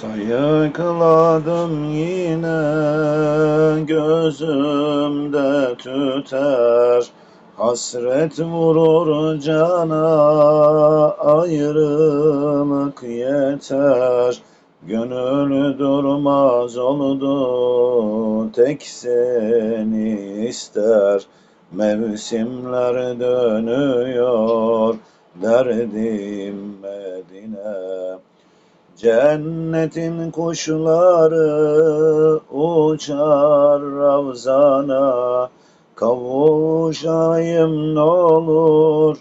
Sayıkladım yine gözümde tüter. Hasret vurur cana ayrılık yeter. Gönül durmaz oldu tek seni ister. Mevsimler dönüyor derdim Medine Cennetin kuşları uçar ravzana Kavuşayım ne olur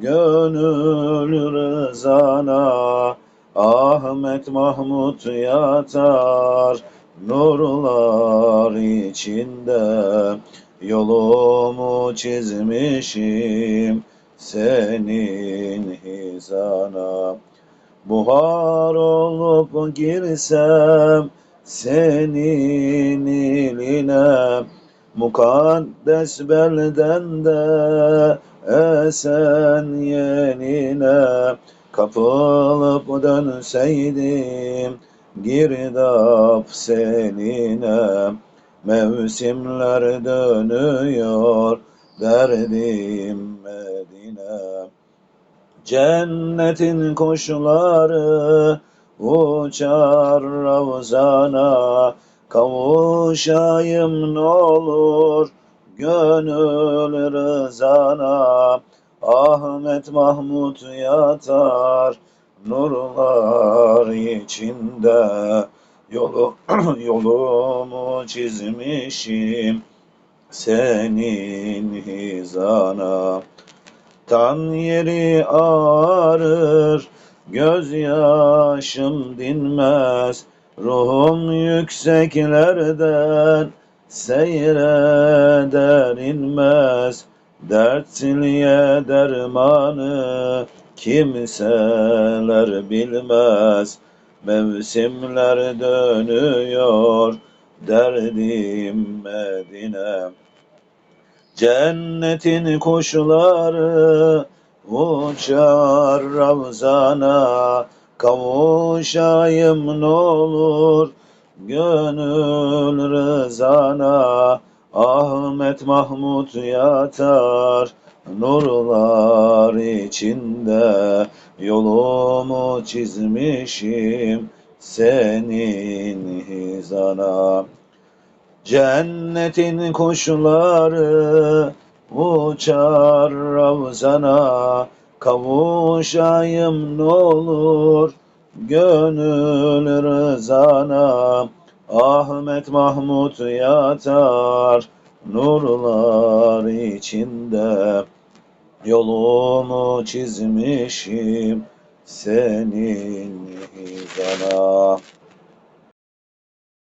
gönül rızana. Ahmet Mahmut yatar nurlar içinde Yolumu çizmişim senin hizana Buhar olup girsem senin iline Mukaddes belden de esen yenine. Kapılıp dönseydim girdap senine Mevsimler dönüyor derdim Medine Cennetin kuşları uçar ravzana. Kavuşayım ne olur gönül rızana. Ahmet Mahmut yatar nurlar içinde. Yolu, yolumu çizmişim senin hizana Tan yeri ağrır, gözyaşım dinmez, ruhum yükseklerden seyreder inmez. Dertliye dermanı kimseler bilmez. Mevsimler dönüyor, derdim Medine. Cennetin kuşları uçar ravzana Kavuşayım ne olur gönül rızana. Ahmet Mahmut yatar nurlar içinde. Yolumu çizmişim senin hizana Cennetin kuşları uçar ravzana Kavuşayım ne olur gönül rızana. Ahmet Mahmut yatar nurlar içinde Yolumu çizmişim senin hizana